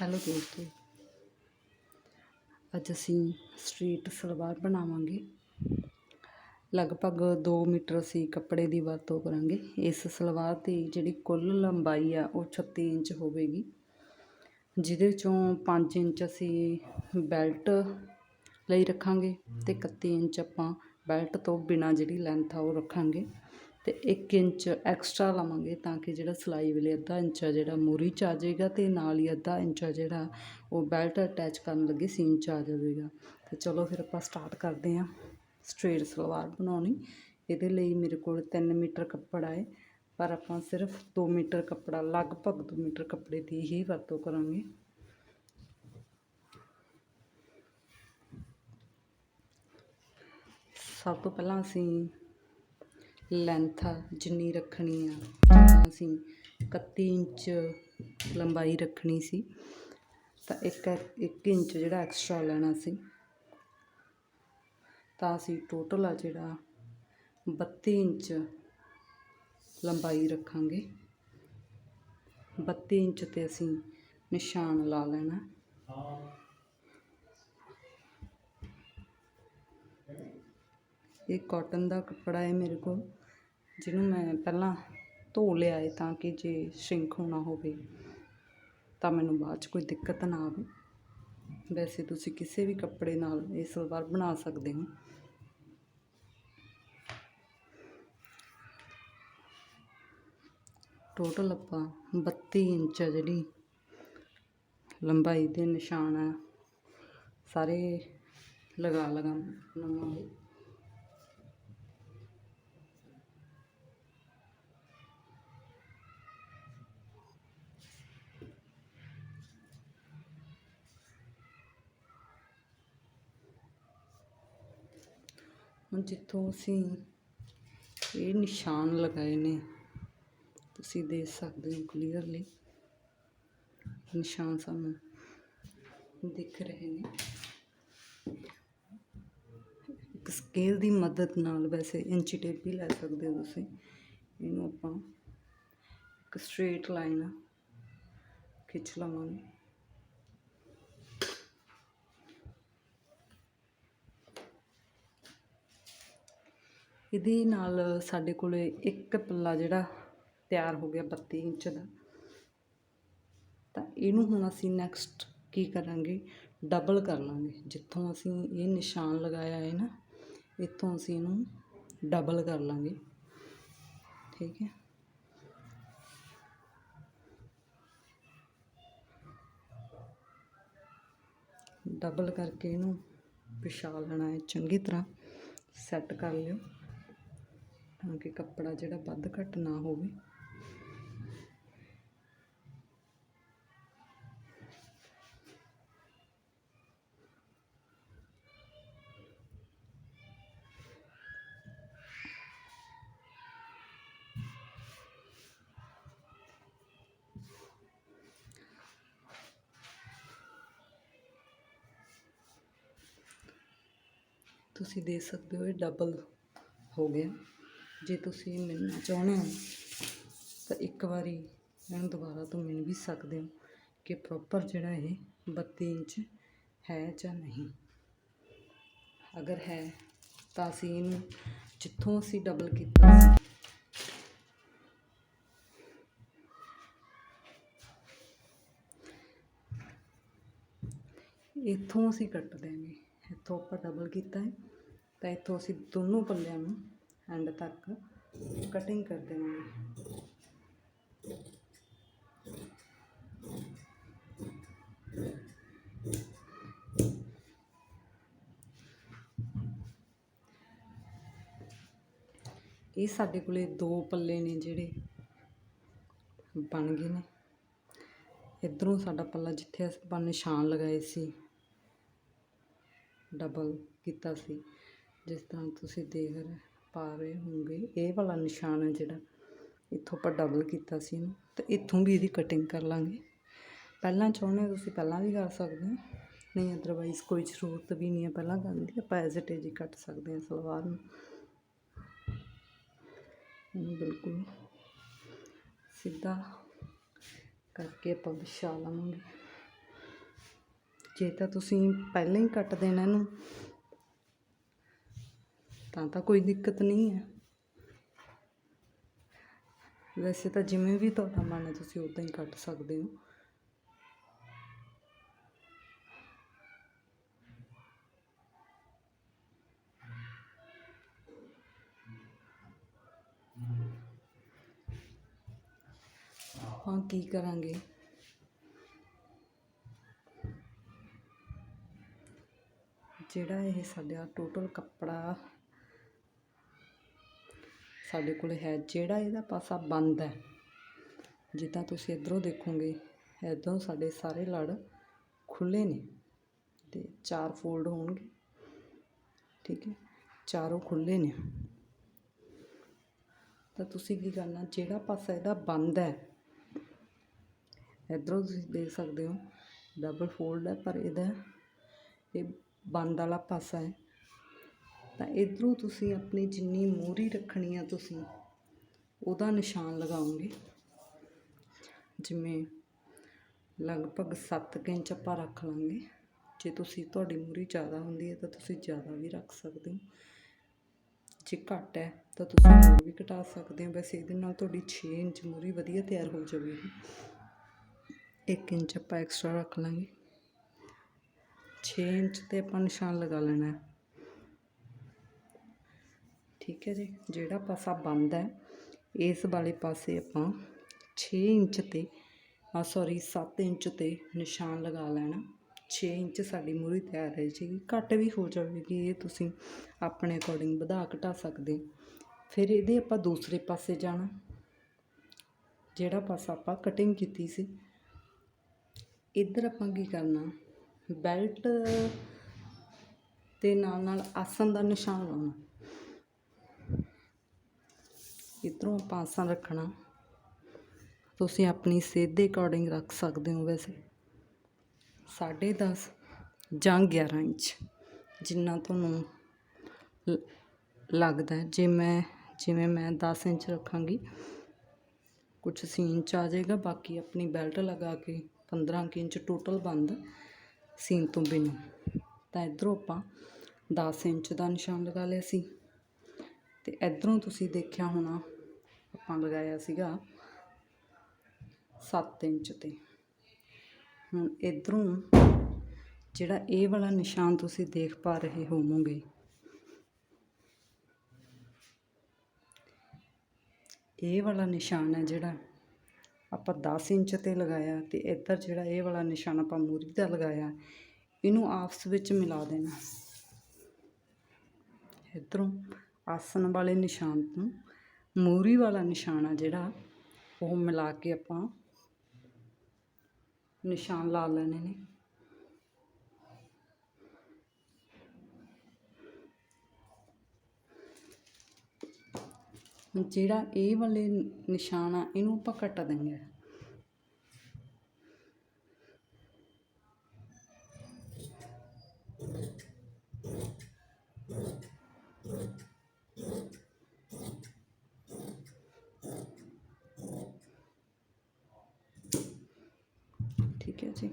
Hello ਦੋਸਤੋ। ਅੱਜ ਅਸੀਂ ਸਟਰੀਟ ਸਲਵਾਰ ਬਣਾਵਾਂਗੇ। ਲਗਭਗ 2 ਮੀਟਰ ਅਸੀਂ ਕੱਪੜੇ ਦੀ ਵਰਤੋਂ ਕਰਾਂਗੇ। ਇਸ ਸਲਵਾਰ ਦੀ ਜਿਹੜੀ ਕੁੱਲ ਲੰਬਾਈ ਆ, ਉਹ 36 ਇੰਚ ਹੋਵੇਗੀ। ਜਿਹਦੇ ਵਿੱਚੋਂ 5 ਇੰਚ ਅਸੀਂ ਬੈਲਟ ਲਈ ਰੱਖਾਂਗੇ ਤੇ 31 ਇੰਚ ਆਪਾਂ ਬੈਲਟ ਤੋਂ ਬਿਨਾ ਜਿਹੜੀ ਲੈਂਥ ਆ, ਉਹ ਰੱਖਾਂਗੇ। ਤੇ 1 ਇੰਚ ਐਕਸਟਰਾ ਲਵਾਂਗੇ ਤਾਂ ਕਿ ਜਿਹੜਾ ਸਿਲਾਈ ਵੇਲੇ ਅੱਧਾ ਇੰਚ ਜਿਹੜਾ ਮੂਰੀ ਚ ਆ ਜਾਏਗਾ ਤੇ ਨਾਲ ਹੀ ਅੱਧਾ ਇੰਚ ਜਿਹੜਾ ਉਹ ਬੈਲਟ ਅਟੈਚ ਕਰਨ ਲੱਗੇ ਸੀਨ ਚ ਆ ਜਾਵੇਗਾ। ਤੇ ਚਲੋ ਫਿਰ ਆਪਾਂ ਸਟਾਰਟ ਕਰਦੇ ਹਾਂ। ਸਟ੍ਰੇਟ ਸਲਵਾਰ ਬਣਾਉਣੀ। ਇਹਦੇ ਲਈ ਮੇਰੇ ਕੋਲ 3 ਮੀਟਰ ਕੱਪੜਾ ਹੈ। ਪਰ ਆਪਾਂ ਸਿਰਫ 2 ਮੀਟਰ ਕੱਪੜਾ, ਲਗਭਗ 2 ਮੀਟਰ ਕੱਪੜੇ ਦੀ ਹੀ ਵਰਤੋਂ ਕਰਾਂਗੇ। ਸਭ ਤੋਂ ਪਹਿਲਾਂ ਅਸੀਂ ਲੈਂਥ ਆ ਜਿੰਨੀ ਰੱਖਣੀ ਆ। ਅਸੀਂ 31 ਇੰਚ ਲੰਬਾਈ ਰੱਖਣੀ ਸੀ। ਤਾਂ ਇੱਕ ਇੱਕ ਇੰਚ ਜਿਹੜਾ ਐਕਸਟਰਾ ਲੈਣਾ ਸੀ। ਤਾਂ ਅਸੀਂ ਟੋਟਲ ਆ ਜਿਹੜਾ 32 ਇੰਚ ਲੰਬਾਈ ਰੱਖਾਂਗੇ। 32 ਇੰਚ ਤੇ ਅਸੀਂ ਨਿਸ਼ਾਨ ਲਾ ਲੈਣਾ। ਇਹ ਕਾਟਨ ਦਾ ਕੱਪੜਾ ਹੈ ਮੇਰੇ ਕੋਲ। ਜਿਹਨੂੰ ਮੈਂ ਪਹਿਲਾਂ ਧੋ ਲਿਆ ਹੈ ਤਾਂ ਕਿ ਜੇ ਸ਼ਿੰਕ ਹੋਣਾ ਹੋਵੇ, ਤਾਂ ਮੈਨੂੰ ਬਾਅਦ 'ਚ ਕੋਈ ਦਿੱਕਤ ਨਾ ਆਵੇ। ਵੈਸੇ ਤੁਸੀਂ ਕਿਸੇ ਵੀ ਕੱਪੜੇ ਨਾਲ ਇਹ ਸਲਵਾਰ ਬਣਾ ਸਕਦੇ ਹੋ। ਟੋਟਲ ਆਪਾਂ 32 ਇੰਚ ਆ ਜਿਹੜੀ, ਲੰਬਾਈ ਦੇ ਨਿਸ਼ਾਨ ਆ, ਸਾਰੇ ਲਗਾ ਲਗਾ ਲਵਾਂਗੇ ਹੁਣ ਜਿੱਥੋਂ ਅਸੀਂ ਇਹ ਨਿਸ਼ਾਨ ਲਗਾਏ ਨੇ, ਤੁਸੀਂ ਦੇਖ ਸਕਦੇ ਹੋ ਕਲੀਅਰਲੀ ਨਿਸ਼ਾਨ ਸਾਨੂੰ ਦਿਖ ਰਹੇ ਨੇ। ਇੱਕ ਸਕੇਲ ਦੀ ਮਦਦ ਨਾਲ ਵੈਸੇ ਇੰਚੀ ਟੇਪ ਵੀ ਲੈ ਸਕਦੇ ਹੋ ਤੁਸੀਂ। ਇਹਨੂੰ ਆਪਾਂ ਇੱਕ ਸਟ੍ਰੇਟ ਲਾਈਨ ਖਿੱਚ ਲਵਾਂਗੇ। ਇਹਦੇ ਨਾਲ ਸਾਡੇ ਕੋਲ ਇੱਕ ਪੱਲਾ ਜਿਹੜਾ ਤਿਆਰ ਹੋ ਗਿਆ 32 ਇੰਚ ਦਾ। ਤਾਂ ਇਹਨੂੰ ਹੁਣ ਅਸੀਂ ਨੈਕਸਟ ਕੀ ਕਰਾਂਗੇ? ਡਬਲ ਕਰ ਲਾਂਗੇ। ਜਿੱਥੋਂ ਅਸੀਂ ਇਹ ਨਿਸ਼ਾਨ ਲਗਾਇਆ ਹੈ ਨਾ, ਇੱਥੋਂ ਅਸੀਂ ਇਹਨੂੰ ਡਬਲ ਕਰ ਲਾਂਗੇ। ਠੀਕ ਹੈ? ਡਬਲ ਕਰਕੇ ਇਹਨੂੰ ਵਿਛਾ ਲੈਣਾ ਹੈ। ਚੰਗੀ ਤਰ੍ਹਾਂ ਸੈੱਟ ਕਰ ਲਿਓ। ਤਾਂ ਕਿ ਕੱਪੜਾ ਜਿਹੜਾ ਵੱਧ ਘੱਟ ਨਾ ਹੋਵੇ। ਤੁਸੀਂ ਦੇਖ ਸਕਦੇ ਹੋ ਇਹ ਡਬਲ ਹੋ ਗਿਆ ਜੇ ਤੁਸੀਂ ਮਿਲਣਾ ਚਾਹੁੰਦੇ ਹੋ, ਤਾਂ ਇੱਕ ਵਾਰੀ ਇਹਨੂੰ ਦੁਬਾਰਾ ਤੋਂ ਮਿਲ ਵੀ ਸਕਦੇ ਹੋ ਕਿ ਪ੍ਰੋਪਰ ਜਿਹੜਾ ਇਹ 32 ਇੰਚ ਹੈ ਜਾਂ ਨਹੀਂ। ਅਗਰ ਹੈ, ਤਾਂ ਅਸੀਂ ਇਹਨੂੰ ਜਿੱਥੋਂ ਅਸੀਂ ਡਬਲ ਕੀਤਾ ਸੀ। ਇੱਥੋਂ ਅਸੀਂ ਕੱਟ ਦਿਆਂਗੇ। ਇੱਥੋਂ ਆਪਾਂ ਡਬਲ ਕੀਤਾ ਹੈ, ਤਾਂ ਇੱਥੋਂ ਅਸੀਂ ਦੋਨੋਂ ਪੱਲਿਆਂ ਨੂੰ ਐਂਡ ਤੱਕ ਕਟਿੰਗ ਕਰ ਦੇਵਾਂਗੇ। ਇਹ ਸਾਡੇ ਕੋਲੇ ਦੋ ਪੱਲੇ ਨੇ ਜਿਹੜੇ ਬਣ ਗਏ ਨੇ। ਇਧਰੋਂ ਸਾਡਾ ਪੱਲਾ ਜਿੱਥੇ ਆਪਾਂ ਨਿਸ਼ਾਨ ਲਗਾਏ ਸੀ ਡਬਲ ਕੀਤਾ ਸੀ। ਜਿਸ ਤਰ੍ਹਾਂ ਤੁਸੀਂ ਦੇਖ ਰਹੇ ਪਾ ਰਹੇ ਹੋਗੇ ਇਹ ਵਾਲਾ ਨਿਸ਼ਾਨ ਹੈ ਜਿਹੜਾ, ਇੱਥੋਂ ਆਪਾਂ ਡਬਲ ਕੀਤਾ ਸੀ ਇਹਨੂੰ। ਤੇ ਇੱਥੋਂ ਵੀ ਇਹਦੀ ਕਟਿੰਗ ਕਰ ਲਾਂਗੇ। ਪਹਿਲਾਂ ਚਾਹੁੰਦੇ ਤੁਸੀਂ ਪਹਿਲਾਂ ਵੀ ਕਰ ਸਕਦੇ ਹੋ? ਨਹੀਂ ਅਦਰਵਾਈਜ਼ ਕੋਈ ਜ਼ਰੂਰਤ ਵੀ ਨਹੀਂ ਹੈ ਪਹਿਲਾਂ ਕਰਨ ਦੀ। ਆਪਾਂ ਐਜ਼ ਇਟ ਇਜ਼ ਹੀ ਕੱਟ ਸਕਦੇ ਹਾਂ ਸਲਵਾਰ ਨੂੰ। ਇਹਨੂੰ ਬਿਲਕੁਲ। ਸਿੱਧਾ ਕਰਕੇ ਆਪਾਂ ਵਿਛਾ ਲਵਾਂਗੇ। ਜੇ ਤਾਂ ਤੁਸੀਂ ਪਹਿਲਾਂ ਹੀ ਕੱਟ ਦੇਣਾ ਇਹਨੂੰ ਤਾਂ ਤਾਂ ਕੋਈ ਦਿੱਕਤ ਨਹੀਂ ਹੈ। ਵੈਸੇ ਤਾਂ ਜਿਵੇਂ ਵੀ ਤੁਹਾਡਾ ਮਨ ਹੈ, ਤੁਸੀਂ ਉਦਾਂ ਹੀ ਕੱਟ ਸਕਦੇ ਹੋ। ਹਾਂ ਕੀ ਕਰਾਂਗੇ? ਜਿਹੜਾ ਇਹ ਸਾਡਾ ਟੋਟਲ ਕੱਪੜਾ ਸਾਡੇ ਕੋਲ ਹੈ, ਜਿਹੜਾ ਇਹਦਾ ਪਾਸਾ ਬੰਦ ਹੈ। ਜਿੱਦਾਂ ਤੁਸੀਂ ਇਧਰੋਂ ਦੇਖੋਗੇ, ਇਧਰੋਂ ਸਾਡੇ ਸਾਰੇ ਲੜ ਖੁੱਲੇ ਨੇ ਤੇ ਚਾਰ ਫੋਲਡ ਹੋਣਗੇ। ਠੀਕ ਹੈ, ਚਾਰੋਂ ਖੁੱਲੇ ਨੇ। ਤਾਂ ਤੁਸੀਂ ਕੀ ਕਰਨਾ, ਜਿਹੜਾ ਪਾਸਾ ਇਹਦਾ ਬੰਦ ਹੈ, ਇਧਰੋਂ ਤੁਸੀਂ ਦੇਖ ਸਕਦੇ ਹੋ ਡਬਲ ਫੋਲਡ ਹੈ, ਪਰ ਇਹਦਾ ਇਹ ਬੰਦ ਵਾਲਾ ਪਾਸਾ ਹੈ। ਤਾਂ ਇਧਰੋਂ ਤੁਸੀਂ ਆਪਣੀ ਜਿੰਨੀ ਮੂਰੀ ਰੱਖਣੀ ਆ ਤੁਸੀਂ, ਉਹਦਾ ਨਿਸ਼ਾਨ ਲਗਾਓਗੇ। ਜਿਵੇਂ ਲਗਭਗ 7 ਇੰਚ ਆਪਾਂ ਰੱਖ ਲਾਂਗੇ। ਜੇ ਤੁਸੀਂ ਤੁਹਾਡੀ ਮੂਰੀ ਜ਼ਿਆਦਾ ਹੁੰਦੀ ਹੈ ਤਾਂ ਤੁਸੀਂ ਜ਼ਿਆਦਾ ਵੀ ਰੱਖ ਸਕਦੇ ਹੋ। ਜੇ ਘੱਟ ਹੈ ਤਾਂ ਤੁਸੀਂ ਹੋਰ ਵੀ ਘਟਾ ਸਕਦੇ ਹੋ। ਵੈਸੇ ਇਹਦੇ ਨਾਲ ਤੁਹਾਡੀ 6 ਇੰਚ ਮੂਰੀ ਵਧੀਆ ਤਿਆਰ ਹੋ ਜਾਵੇਗੀ। 1 ਇੰਚ ਆਪਾਂ ਐਕਸਟਰਾ ਰੱਖ ਲਾਂਗੇ। 6 ਇੰਚ ਤੇ ਆਪਾਂ ਨਿਸ਼ਾਨ ਲਗਾ ਲੈਣਾ ਹੈ। ਠੀਕ ਹੈ ਜੀ, ਜਿਹੜਾ ਪਾਸਾ ਬੰਦ ਹੈ, ਇਸ ਵਾਲੇ ਪਾਸੇ ਆਪਾਂ 6 ਇੰਚ ਤੇ ਆ ਸੌਰੀ 7 ਇੰਚ ਤੇ ਨਿਸ਼ਾਨ ਲਗਾ ਲੈਣਾ। 6 ਇੰਚ ਸਾਡੀ ਮੂਰੀ ਤਿਆਰ ਹੈ ਜੀ। ਘੱਟ ਵੀ ਹੋ ਜਾਵੇਗੀ, ਇਹ ਤੁਸੀਂ ਆਪਣੇ ਅਕੋਰਡਿੰਗ ਵਧਾ ਘਟਾ ਸਕਦੇ ਫਿਰ ਇਹਦੇ ਆਪਾਂ ਦੂਸਰੇ ਪਾਸੇ ਜਾਣਾ। ਜਿਹੜਾ ਪਾਸਾ ਆਪਾਂ ਕਟਿੰਗ ਕੀਤੀ ਸੀ। ਇੱਧਰ ਆਪਾਂ ਕੀ ਕਰਨਾ ਬੈਲਟ ਦੇ ਨਾਲ ਨਾਲ ਆਸਨ ਦਾ ਨਿਸ਼ਾਨ ਲਾਉਣਾ। ਇੱਧਰੋਂ ਆਪਾਂ ਆਸਨ ਰੱਖਣਾ? ਤੁਸੀਂ ਆਪਣੀ ਸਿਹਤ ਦੇ ਅਕੋਰਡਿੰਗ ਰੱਖ ਸਕਦੇ ਹੋ ਵੈਸੇ। ਸਾਢੇ ਦਸ ਜਾਂ 11 ਇੰਚ, ਜਿੰਨਾ ਤੁਹਾਨੂੰ ਲੱਗਦਾ ਜੇ ਮੈਂ, ਜਿਵੇਂ ਮੈਂ 10 ਇੰਚ ਰੱਖਾਂਗੀ ਕੁਝ ਸੀਨ ਚ ਆ ਜਾਏਗਾ। ਬਾਕੀ ਆਪਣੀ ਬੈਲਟ ਲਗਾ ਕੇ 15 ਕੁ ਇੰਚ ਟੋਟਲ ਬੰਦ ਸੀਨ ਤੋਂ ਬਿਨਾਂ। ਤਾਂ ਇਧਰੋਂ ਆਪਾਂ 10 ਇੰਚ ਦਾ ਨਿਸ਼ਾਨ ਲਗਾ ਲਿਆ ਸੀ। ਤੇ ਇਧਰੋਂ ਤੁਸੀਂ ਦੇਖਿਆ ਹੋਣਾ ਆਪਾਂ ਲਗਾਇਆ ਸੀਗਾ 7 ਇੰਚ ਤੇ। ਹੁਣ ਇਧਰੋਂ ਜਿਹੜਾ ਇਹ ਵਾਲਾ ਨਿਸ਼ਾਨ ਤੁਸੀਂ ਦੇਖ ਪਾ ਰਹੇ ਹੋਵੋਗੇ, ਇਹ ਵਾਲਾ ਨਿਸ਼ਾਨ ਹੈ ਜਿਹੜਾ ਆਪਾਂ 10 ਇੰਚ ਤੇ ਲਗਾਇਆ ਤੇ ਇੱਧਰ ਜਿਹੜਾ ਇਹ ਵਾਲਾ ਨਿਸ਼ਾਨ ਆਪਾਂ ਮੂਰੀ ਦਾ ਲਗਾਇਆ, ਇਹਨੂੰ ਆਪਸ ਵਿੱਚ ਮਿਲਾ ਦੇਣਾ। ਇੱਧਰੋਂ ਆਸਨ ਵਾਲੇ ਨਿਸ਼ਾਨ ਤੋਂ ਮੂਰੀ ਵਾਲਾ ਨਿਸ਼ਾਨ ਆ ਜਿਹੜਾ, ਉਹ ਮਿਲਾ ਕੇ ਆਪਾਂ ਨਿਸ਼ਾਨ ਲਾ ਲੈਣੇ ਨੇ। ਜਿਹੜਾ ਇਹ ਵਾਲੇ ਨਿਸ਼ਾਨ ਆ ਇਹਨੂੰ ਆਪਾਂ ਕੱਟ ਦਿੰਗੇ ਠੀਕ ਹੈ ਜੀ।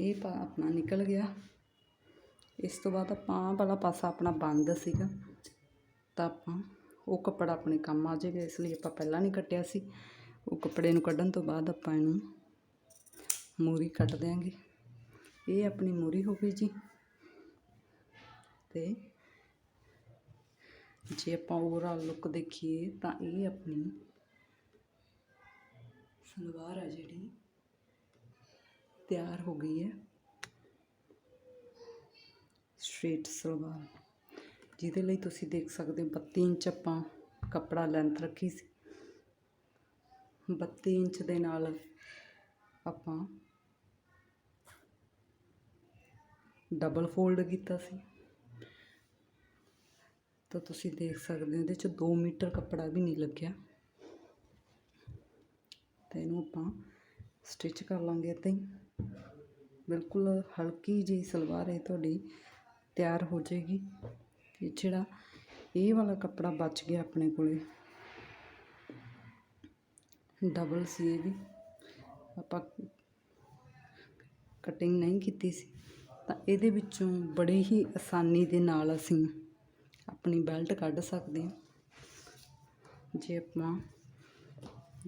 ਇਹ ਪਾ ਆਪਣਾ ਨਿਕਲ ਗਿਆ। ਇਸ ਤੋਂ ਬਾਅਦ ਆਪਾਂ ਆਹ ਵਾਲਾ ਪਾਸਾ ਆਪਣਾ ਬੰਦ ਸੀਗਾ। ਤਾਂ ਆਪਾਂ ਉਹ ਕੱਪੜਾ ਆਪਣੇ ਕੰਮ ਆ ਜਾਏਗਾ, ਇਸ ਲਈ ਆਪਾਂ ਪਹਿਲਾਂ ਨਹੀਂ ਕੱਟਿਆ ਸੀ। ਉਹ ਕੱਪੜੇ ਨੂੰ ਕੱਢਣ ਤੋਂ ਬਾਅਦ ਆਪਾਂ ਇਹਨੂੰ ਮੂਰੀ ਕੱਟ ਦਿਆਂਗੇ। ਇਹ ਆਪਣੀ ਮੂਰੀ ਹੋ ਗਈ ਜੀ। ਤੇ ਜੇ ਆਪਾਂ ਓਵਰਆਲ ਲੁੱਕ ਦੇਖੀਏ ਤਾਂ ਇਹ ਆਪਣੀ ਸਲਵਾਰ ਆ ਜਿਹੜੀ। ਤਿਆਰ ਹੋ ਗਈ ਹੈ। ਸਟ੍ਰੇਟ ਸਲਵਾਰ। ਜਿਹਦੇ ਲਈ ਤੁਸੀਂ ਦੇਖ ਸਕਦੇ ਹੋ 32 ਇੰਚ ਆਪਾਂ ਕੱਪੜਾ ਲੈਂਥ ਰੱਖੀ ਸੀ। 32 ਇੰਚ ਦੇ ਨਾਲ ਆਪਾਂ ਡਬਲ ਫੋਲਡ ਕੀਤਾ ਸੀ। ਤਾਂ ਤੁਸੀਂ ਦੇਖ ਸਕਦੇ ਹੋ ਇਹਦੇ ਚ 2 ਮੀਟਰ ਕੱਪੜਾ ਵੀ ਨਹੀਂ ਲੱਗਿਆ। ਤੇ ਇਹਨੂੰ ਆਪਾਂ ਸਟਿਚ ਕਰ ਲਾਂਗੇ ਇੱਦਾਂ ਹੀ। ਬਿਲਕੁਲ ਹਲਕੀ ਜਿਹੀ ਸਲਵਾਰ ਹੈ ਤੁਹਾਡੀ ਤਿਆਰ ਹੋ ਜਾਏਗੀ। ਤੇ ਜਿਹੜਾ ਇਹ ਵਾਲਾ ਕੱਪੜਾ ਬਚ ਗਿਆ ਆਪਣੇ ਕੋਲੇ। ਡਬਲ ਸੀ ਇਹ ਵੀ। ਆਪਾਂ ਕਟਿੰਗ ਨਹੀਂ ਕੀਤੀ ਸੀ। ਤਾਂ ਇਹਦੇ ਵਿੱਚੋਂ ਬੜੀ ਹੀ ਆਸਾਨੀ ਦੇ ਨਾਲ ਅਸੀਂ ਆਪਣੀ ਬੈਲਟ ਕੱਢ ਸਕਦੇ ਹਾਂ। ਜੇ ਆਪਾਂ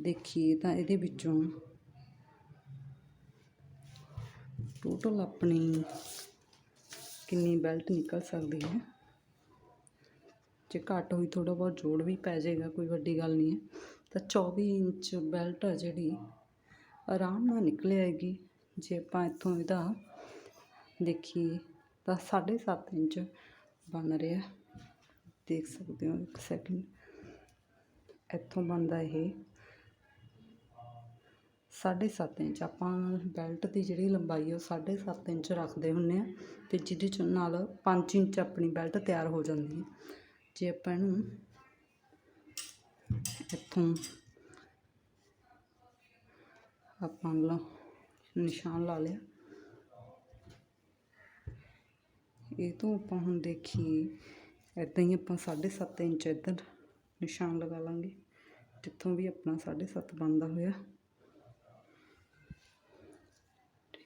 ਦੇਖੀਏ ਤਾਂ ਇਹਦੇ ਵਿੱਚੋਂ ਟੋਟਲ ਆਪਣੀ ਕਿੰਨੀ ਬੈਲਟ ਨਿਕਲ ਸਕਦੀ ਹੈ? ਜੇ ਘੱਟ ਹੋਈ ਥੋੜਾ ਬਹੁਤ ਜੋੜ ਵੀ ਪੈ ਜਾਏਗਾ, ਕੋਈ ਵੱਡੀ ਗੱਲ ਨਹੀਂ ਹੈ। ਤਾਂ 24 ਇੰਚ ਬੈਲਟ ਆ ਜਿਹੜੀ, ਆਰਾਮ ਨਾਲ ਨਿਕਲ ਆਏਗੀ। ਜੇ ਆਪਾਂ ਇੱਥੋਂ ਇਹਦਾ ਦੇਖੀਏ ਤਾਂ 7.5 ਇੰਚ ਬਣ ਰਿਹਾ ਦੇਖ ਸਕਦੇ ਹੋ ਇੱਕ ਸੈਕਿੰਡ ਇੱਥੋਂ ਬਣਦਾ ਇਹ 7.5 ਇੰਚ। ਆਪਾਂ ਬੈਲਟ ਦੀ ਜਿਹੜੀ ਲੰਬਾਈ ਹੈ ਉਹ 7.5 ਇੰਚ ਰੱਖਦੇ ਹੁੰਦੇ ਹਾਂ ਅਤੇ ਜਿਹਦੇ ਚ ਨਾਲ 5 ਇੰਚ ਆਪਣੀ ਬੈਲਟ ਤਿਆਰ ਹੋ ਜਾਂਦੀ ਹੈ ਜੇ ਆਪਾਂ ਇਹਨੂੰ ਇੱਥੋਂ ਆਪਾਂ ਲਾ ਨਿਸ਼ਾਨ ਲਾ ਲਿਆ। ਇਹ ਤੋਂ ਆਪਾਂ ਹੁਣ ਦੇਖੀਏ, ਇੱਦਾਂ ਹੀ ਆਪਾਂ 7.5 ਇੰਚ ਇੱਧਰ ਨਿਸ਼ਾਨ ਲਗਾ ਲਾਂਗੇ, ਜਿੱਥੋਂ ਵੀ ਆਪਣਾ 7.5 ਬਣਦਾ ਹੋਇਆ।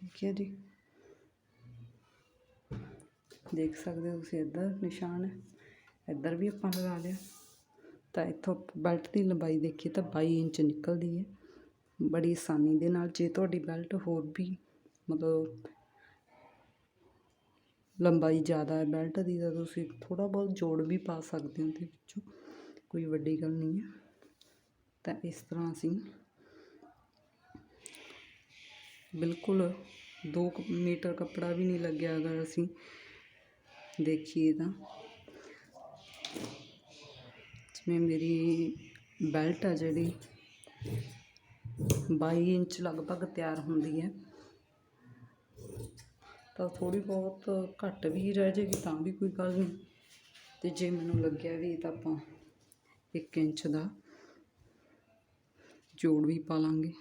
ਠੀਕ ਹੈ ਜੀ। ਦੇਖ ਸਕਦੇ ਹੋ ਤੁਸੀਂ, ਇੱਧਰ ਨਿਸ਼ਾਨ ਹੈ। ਇੱਧਰ ਵੀ ਆਪਾਂ ਲਗਾ ਲਿਆ। ਤਾਂ ਇੱਥੋਂ ਬੈਲਟ ਦੀ ਲੰਬਾਈ ਦੇਖੀਏ ਤਾਂ 22 ਇੰਚ ਨਿਕਲਦੀ ਹੈ। ਬੜੀ ਆਸਾਨੀ ਦੇ ਨਾਲ ਜੇ ਤੁਹਾਡੀ ਬੈਲਟ ਹੋਰ ਵੀ ਮਤਲਬ ਲੰਬਾਈ ਜ਼ਿਆਦਾ ਹੈ ਬੈਲਟ ਦੀ, ਤਾਂ ਤੁਸੀਂ ਥੋੜਾ ਬਹੁਤ ਜੋੜ ਵੀ ਪਾ ਸਕਦੇ ਹੋ ਉਹਦੇ ਵਿੱਚੋਂ। ਕੋਈ ਵੱਡੀ ਗੱਲ ਨਹੀਂ ਹੈ। ਤਾਂ ਇਸ ਤਰ੍ਹਾਂ ਅਸੀਂ ਬਿਲਕੁਲ ਦੋ 2 ਮੀਟਰ ਕੱਪੜਾ ਵੀ ਨਹੀਂ ਲੱਗਿਆ ਅਗਰ ਅਸੀਂ ਦੇਖੀਏ ਤਾਂ। ਜਿਵੇਂ ਮੇਰੀ ਬੈਲਟ ਆ ਜਿਹੜੀ 22 ਇੰਚ ਲਗਭਗ ਤਿਆਰ ਹੁੰਦੀ ਹੈ। ਤਾਂ ਥੋੜੀ ਬਹੁਤ ਘੱਟ ਵੀ ਰਹਿ ਜਾਏਗੀ ਤਾਂ ਵੀ ਕੋਈ ਗੱਲ ਨਹੀਂ। ਤੇ ਜੇ ਮੈਨੂੰ ਲੱਗਿਆ ਵੀ ਤਾਂ ਆਪਾਂ 1 ਇੰਚ ਦਾ ਜੋੜ ਵੀ ਪਾ ਲਾਂਗੇ।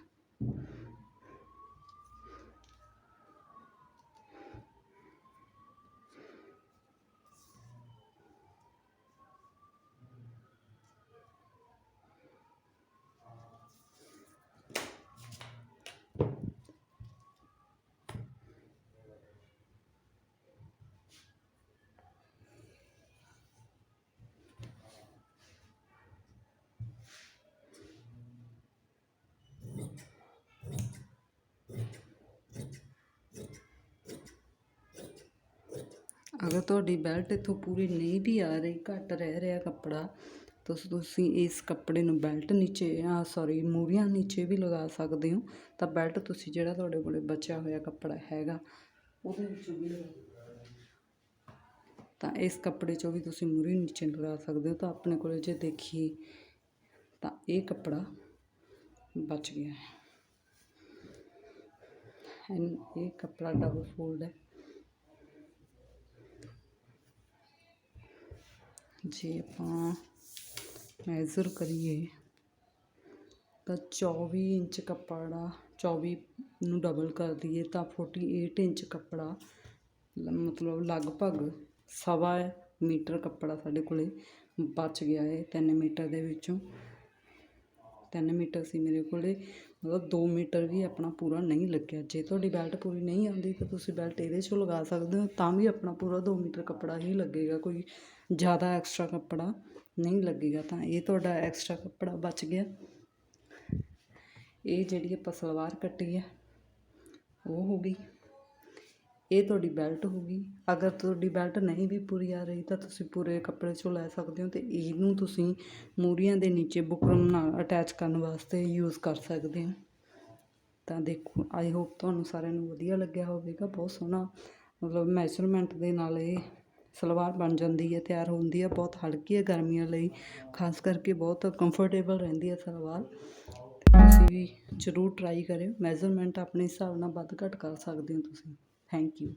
ਅਗਰ ਤੁਹਾਡੀ ਬੈਲਟ ਇੱਥੋਂ ਪੂਰੀ ਨਹੀਂ ਵੀ ਆ ਰਹੀ, ਘੱਟ ਰਹਿ ਰਿਹਾ ਕੱਪੜਾ, ਤਾਂ ਤੁਸੀਂ ਇਸ ਕੱਪੜੇ ਨੂੰ ਬੈਲਟ ਨੀਚੇ, ਆ ਸੌਰੀ ਮੂਰੀਆਂ ਨੀਚੇ ਵੀ ਲਗਾ ਸਕਦੇ ਹੋ, ਤਾਂ ਬੈਲਟ ਤੁਸੀਂ ਜਿਹੜਾ ਤੁਹਾਡੇ ਕੋਲੇ ਬਚਿਆ ਹੋਇਆ ਕੱਪੜਾ ਹੈਗਾ, ਉਹਦੇ ਵਿੱਚ ਵੀ ਲਗਾ ਤਾਂ ਇਸ ਕੱਪੜੇ 'ਚੋਂ ਵੀ ਤੁਸੀਂ ਮੂਰੀ ਨੀਚੇ ਲਗਾ ਸਕਦੇ ਹੋ, ਤਾਂ ਆਪਣੇ ਕੋਲੇ ਜੇ ਦੇਖੀਏ, ਤਾਂ ਇਹ ਕੱਪੜਾ ਬਚ ਗਿਆ ਹੈ। ਐਨ ਇਹ ਕੱਪੜਾ ਡਬਲ ਫੋਲਡ ਹੈ। ਜੇ ਆਪਾਂ ਮੈਜ਼ਰ ਕਰੀਏ ਤਾਂ 24 ਇੰਚ ਕੱਪੜਾ 24 ਨੂੰ ਡਬਲ ਕਰ ਦਈਏ ਤਾਂ 48 ਇੰਚ ਕੱਪੜਾ, ਮਤਲਬ ਲਗਭਗ ਸਵਾ ਮੀਟਰ ਕੱਪੜਾ ਸਾਡੇ ਕੋਲੇ ਬਚ ਗਿਆ ਹੈ 3 ਮੀਟਰ ਦੇ ਵਿੱਚੋਂ। 3 ਮੀਟਰ ਸੀ ਮੇਰੇ ਕੋਲੇ, ਮਤਲਬ 2 ਮੀਟਰ ਵੀ ਆਪਣਾ ਪੂਰਾ ਨਹੀਂ ਲੱਗਿਆ। ਜੇ ਤੁਹਾਡੀ ਬੈਲਟ ਪੂਰੀ ਨਹੀਂ ਆਉਂਦੀ ਤਾਂ ਤੁਸੀਂ ਬੈਲਟ ਇਹਦੇ 'ਚੋਂ ਲਗਾ ਸਕਦੇ ਹੋ, ਤਾਂ ਵੀ ਆਪਣਾ ਪੂਰਾ 2 ਮੀਟਰ ਕੱਪੜਾ ਹੀ ਲੱਗੇਗਾ। ਕੋਈ ਜ਼ਿਆਦਾ ਐਕਸਟਰਾ ਕੱਪੜਾ ਨਹੀਂ ਲੱਗੇਗਾ ਤਾਂ ਇਹ ਤੁਹਾਡਾ ਐਕਸਟਰਾ ਕੱਪੜਾ ਬਚ ਗਿਆ। ਇਹ ਜਿਹੜੀ ਆਪਾਂ ਸਲਵਾਰ ਕੱਟੀ ਹੈ ਉਹ ਹੋ ਗਈ। ਇਹ ਤੁਹਾਡੀ ਬੈਲਟ ਹੋ ਗਈ। ਅਗਰ ਤੁਹਾਡੀ ਬੈਲਟ ਨਹੀਂ ਵੀ ਪੂਰੀ ਆ ਰਹੀ ਤਾਂ ਤੁਸੀਂ ਪੂਰੇ ਕੱਪੜੇ 'ਚੋਂ ਲੈ ਸਕਦੇ ਹੋ ਤੇ ਇਹਨੂੰ ਤੁਸੀਂ ਮੂਰੀਆਂ ਦੇ ਨੀਚੇ ਬੁਕਰਮ ਨਾਲ ਅਟੈਚ ਕਰਨ ਵਾਸਤੇ ਯੂਜ਼ ਕਰ ਸਕਦੇ ਹੋ। ਤਾਂ ਦੇਖੋ ਆਈ ਹੋਪ ਤੁਹਾਨੂੰ ਸਾਰਿਆਂ ਨੂੰ ਵਧੀਆ ਲੱਗਿਆ ਹੋਵੇਗਾ। ਬਹੁਤ ਸੋਹਣਾ ਮਤਲਬ ਮੈਜ਼ਰਮੈਂਟ ਦੇ ਨਾਲ ਇਹ ਸਲਵਾਰ ਬਣ ਜਾਂਦੀ ਹੈ, ਤਿਆਰ ਹੁੰਦੀ ਹੈ, ਬਹੁਤ ਹਲਕੀ ਹੈ ਗਰਮੀਆਂ ਲਈ, ਖਾਸ ਕਰਕੇ ਬਹੁਤ ਕੰਫਰਟੇਬਲ ਰਹਿੰਦੀ ਹੈ ਸਲਵਾਰ। ਤੁਸੀਂ ਵੀ ਜ਼ਰੂਰ ਟਰਾਈ ਕਰਿਓ ਮੈਜ਼ਰਮੈਂਟ ਆਪਣੇ ਹਿਸਾਬ ਨਾਲ ਵੱਧ ਘੱਟ ਕਰ ਸਕਦੇ ਹੋ ਤੁਸੀਂ। Thank you